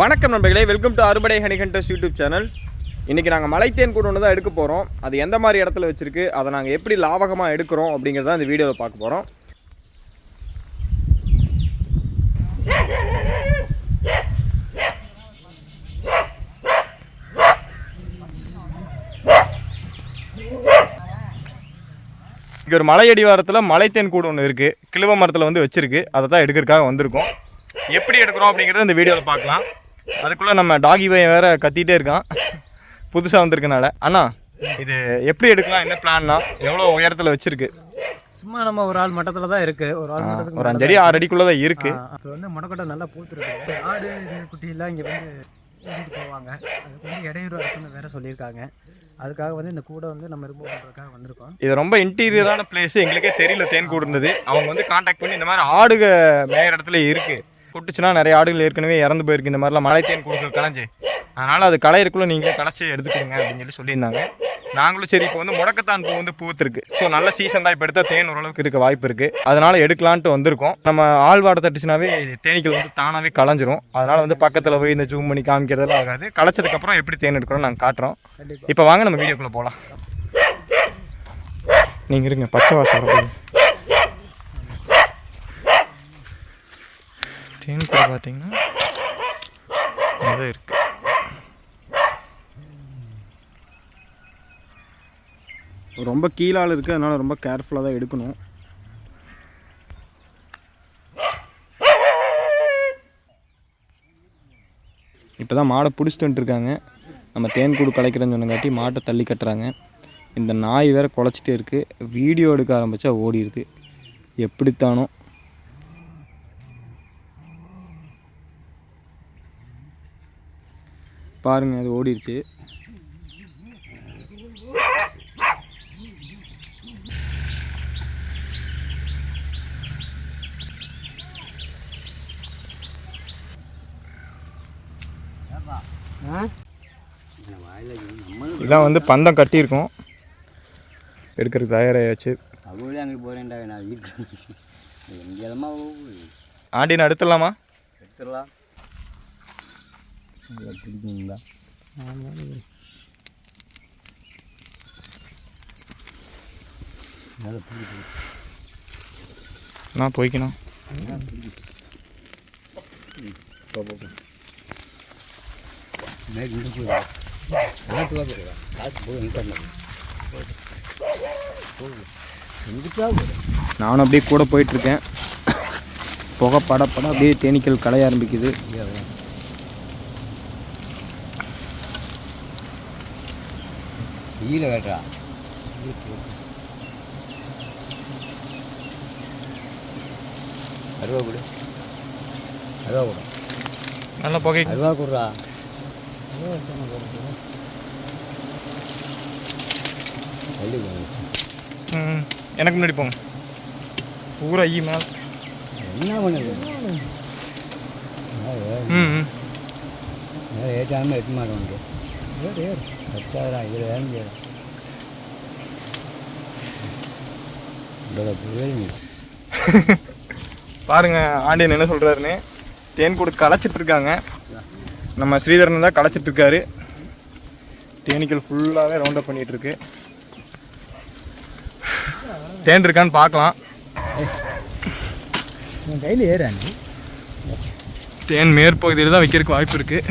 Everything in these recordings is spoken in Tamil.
வணக்கம் நண்பர்களே வெல்கம் டு அறுபடை ஹனிகண்டஸ் யூடியூப் சேனல். இன்றைக்கி நாங்கள் மலைத்தேன் கூட ஒன்று தான் எடுக்க போகிறோம் அது எந்த மாதிரி இடத்துல வச்சுருக்கு அதை நாங்கள் எப்படி லாபகமாக எடுக்கிறோம் அப்படிங்கிறத இந்த வீடியோவில் பார்க்க போகிறோம் இங்கே ஒரு மலை அடிவாரத்தில் மலைத்தேன் கூடு ஒன்று இருக்குது கிழுவ மரத்தில் வந்து வச்சுருக்கு. அதை தான் எடுக்கிறதுக்காக வந்திருக்கோம். எப்படி எடுக்கிறோம் அப்படிங்கிறத இந்த வீடியோவில் பார்க்கலாம். அதுக்குள்ளே நம்ம டாகி பையன் வேற கத்திட்டே இருக்கான். புதுசாக வந்திருக்கனால. அண்ணா இது எப்படி எடுக்கலாம்? என்ன பிளான்னா எவ்வளோ உயரத்தில் வச்சுருக்கு? சும்மா நம்ம ஒரு ஆள் மட்டத்தில் தான் இருக்கு. ஒரு ஆள் மட்டத்துக்கு ஒரு அஞ்சடி ஆறு அடிக்குள்ளே தான் இருக்குது அப்புறம் வந்து முடக்கொட்டை நல்லா பூத்துருக்கு. ஆடு குட்டியெல்லாம் இங்கே வந்து கூட்டிகிட்டு போவாங்க. அதுக்கு வந்து இடையூறு இருக்குன்னு வேற சொல்லியிருக்காங்க. அதுக்காக வந்து இந்த கூடை வந்து நம்ம ரிமூவ் பண்ணுறதுக்காக வந்திருக்கோம். இது ரொம்ப இன்டீரியரான பிளேஸ் எங்களுக்கே தெரியல தேன் கூடு இருந்தது. அவங்க வந்து காண்டாக்ட் பண்ணி இந்த மாதிரி ஆடுக மேயிற இடத்துல இருக்குது கொட்டுச்சுன்னா நிறைய ஆடுகள் ஏற்கனவே இறந்து போயிருக்கு. இந்த மாதிரிலாம் மலை தேன் கூடுகள் களைஞ்சு அதனால் அது களையறக்குள்ளே நீங்கள் களைச்சி எடுத்துக்கிடுங்க அப்படின்னு சொல்லி சொல்லியிருந்தாங்க. நாங்களும் சரி இப்போ வந்து முடக்கத்தான் பூ வந்து பூத்துருக்கு. ஸோ நல்ல சீசன் தான். இப்போ எடுத்தால் தேன் ஓரளவுக்கு இருக்க வாய்ப்பு இருக்குது அதனால் எடுக்கலான்ட்டு வந்திருக்கோம். நம்ம ஆழ்வாடை தட்டுச்சுனாவே தேனீக்கள் வந்து தானாகவே களைஞ்சிரும். அதனால் வந்து பக்கத்தில் போய் இந்த ஜூம் பண்ணி காமிக்கிறதெல்லாம் ஆகாது. களைச்சதுக்கப்புறம் எப்படி தேன் எடுக்கிறோம் நாங்கள் காட்டுறோம். இப்போ வாங்க நம்ம வீடியோக்குள்ளே போகலாம் நீங்கள் இருங்க பச்சை வாசம் வரப்போகுது கூட பார்த்தீங்கன்னா அதான் இருக்கு. ரொம்ப கீழால் இருக்குது அதனால் ரொம்ப கேர்ஃபுல்லாக தான் எடுக்கணும். இப்போ தான் மாடை பிடிச்சிட்டு வந்துட்டுருக்காங்க நம்ம தேன் கூடு கலைக்கிறேன்னு சொன்னங்காட்டி மாட்டை தள்ளி கட்டுறாங்க. இந்த நாய் வேறு குலைச்சிட்டே இருக்குது வீடியோ எடுக்க ஆரம்பித்தா ஓடிடுது. எப்படித்தானோ. பாருங்க அது ஓடிடுச்சு இதான் வந்து பந்தம் கட்டியிருக்கோம். எடுக்கிறதுக்கு தயாராகியாச்சு அவங்களே அங்கே போகிறேன்டா நான் வீட்டுக்கு எங்கேயமா ஆண்டினை அடுத்துடலாமா எடுத்துடலாம் பிடிக்குங்களா நல்லா பிடிக்கும் நான் போய்க்கணும் மேற்கு இங்கே போய் காற்று பார்க்குறா காற்று போய் எங்கிட்ட எங்கிட்டா போகிறேன் நானும் அப்படியே கூட போயிட்டுருக்கேன் புகை பட பட அப்படியே தேனீக்கள் களைய ஆரம்பிக்குது. ஈர வேட்டா. அருவா கொடு. அருவா கொடு. நல்லா புகை. அருவா கொடுறா. எனக்கு முன்னாடி போங்க. பூரா ஐய மேலே. என்ன பண்ணுது? ம். ஏற்றாமல் எட்டு மாட்டோம் ஏறு ஏறு பத்தாயிரம் இதில் செய்யலாம் பாருங்க ஆண்டியன் என்ன சொல்கிறாருன்னு தேன் கூடு களைச்சிட்டு இருக்காங்க நம்ம ஸ்ரீதரன் தான் களைச்சிட்டு இருக்காரு தேனீக்கள் ஃபுல்லாகவே ரவுண்ட் அப் பண்ணிட்டு இருக்கு தேன் இருக்கான்னு பார்க்கலாம். என் கையில் ஏறானு தேன் மேற்பகுதியில் தான் வைக்கிறதுக்கு வாய்ப்பு இருக்குது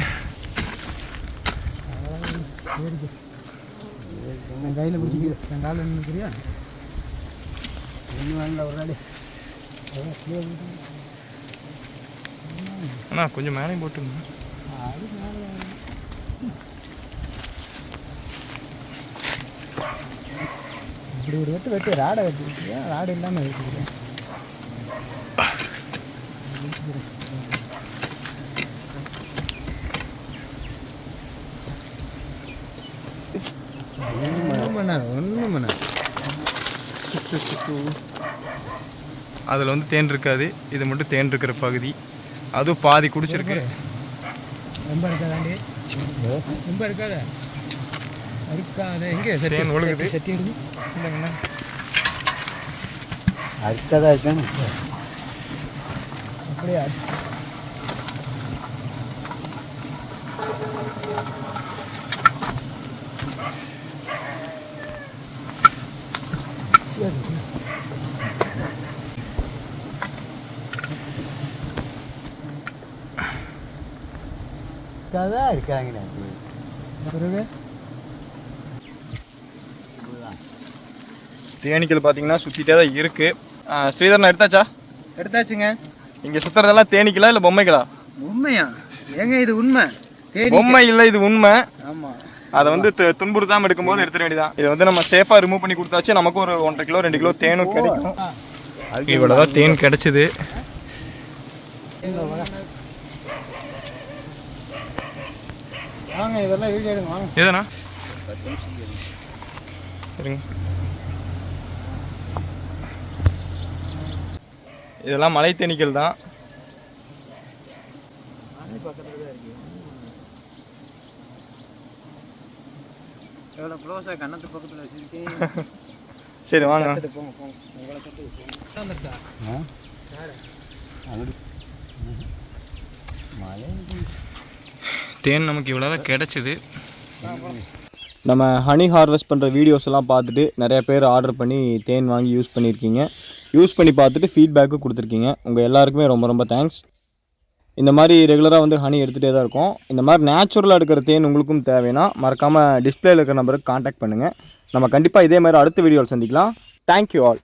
என் கையில் பிடிச்சிக்க என் காலில் நின்றுக்கிறியா ஒன்றும் வேண்டாம் ஒரு நாள். அண்ணா கொஞ்சம் மேலேயும் போட்டுங்க. இப்படி ஒரு வெட்டு வெட்டு ராடை வெட்டிருக்கியா? ராடு இல்லாமல் ஒன்றும் பண்ணாது அதில் வந்து தேன் இருக்காது. இது மட்டும் தேன் இருக்கிற பகுதி. அதுவும் பாதி குடிச்சிருக்கு. ரொம்ப இருக்காதாண்டி? ரொம்ப இருக்காத. இருக்காத எங்கே தேன் ஒழுகுது. செட்டி இல்லைங்கண்ணா அடுத்ததாக இருக்கணும் அப்படியா? தான் இருக்காங்க பிறகு தேனீக்கள் பார்த்தீங்கன்னா சுற்றிட்டே தான் இருக்குது ஸ்ரீதரன் எடுத்தாச்சா எடுத்தாச்சுங்க இங்கே சுற்றுறதெல்லாம் தேனீக்களா இல்லை பொம்மைகளா உண்மையா ஏங்க இது உண்மை தேனி பொம்மை இல்லை இது உண்மை ஆமாம் அதை வந்து து- துன்புறுத்தாம எடுக்கும்போது எடுத்துட வேண்டியதான் இதை வந்து நம்ம சேஃபாக ரிமூவ் பண்ணி கொடுத்தாச்சு நமக்கு ஒரு ஒன்றரை கிலோ ரெண்டு கிலோ தேனும் கிடைக்கும் இவ்வளோதான் தேன் கிடைச்சிது வாங்க இதெல்லாம் வீடியோ எடுங்க வாங்க. எதுனா? இருங்க. இதெல்லாம் மலை தேனீக்கள் தான். எவ்வளோ க்ளோஸாக கண்ணத்து பக்கத்தில் வச்சுருக்கீங்க சரி வாங்க. போங்க தேன் நமக்கு இவ்வளோதான் கிடைச்சிது. நம்ம ஹனி ஹார்வெஸ்ட் பண்ணுற வீடியோஸ் எல்லாம் பார்த்துட்டு நிறைய பேர் ஆர்டர் பண்ணி தேன் வாங்கி யூஸ் பண்ணியிருக்கீங்க. யூஸ் பண்ணி பார்த்துட்டு ஃபீட்பேக்கும் கொடுத்துருக்கீங்க. உங்கள் எல்லாருக்குமே ரொம்ப ரொம்ப தேங்க்ஸ் இந்த மாதிரி ரெகுலராக வந்து ஹனி எடுத்துகிட்டே தான் இருக்கும். இந்த மாதிரி நேச்சுரலாக எடுக்கிற தேன் உங்களுக்கும் தேவைன்னா மறக்காமல் டிஸ்பிளேயில் இருக்கிற நம்பருக்கு காண்டாக்ட் பண்ணுங்கள் நம்ம கண்டிப்பாக இதே மாதிரி அடுத்த வீடியோவில் சந்திக்கலாம். Thank you all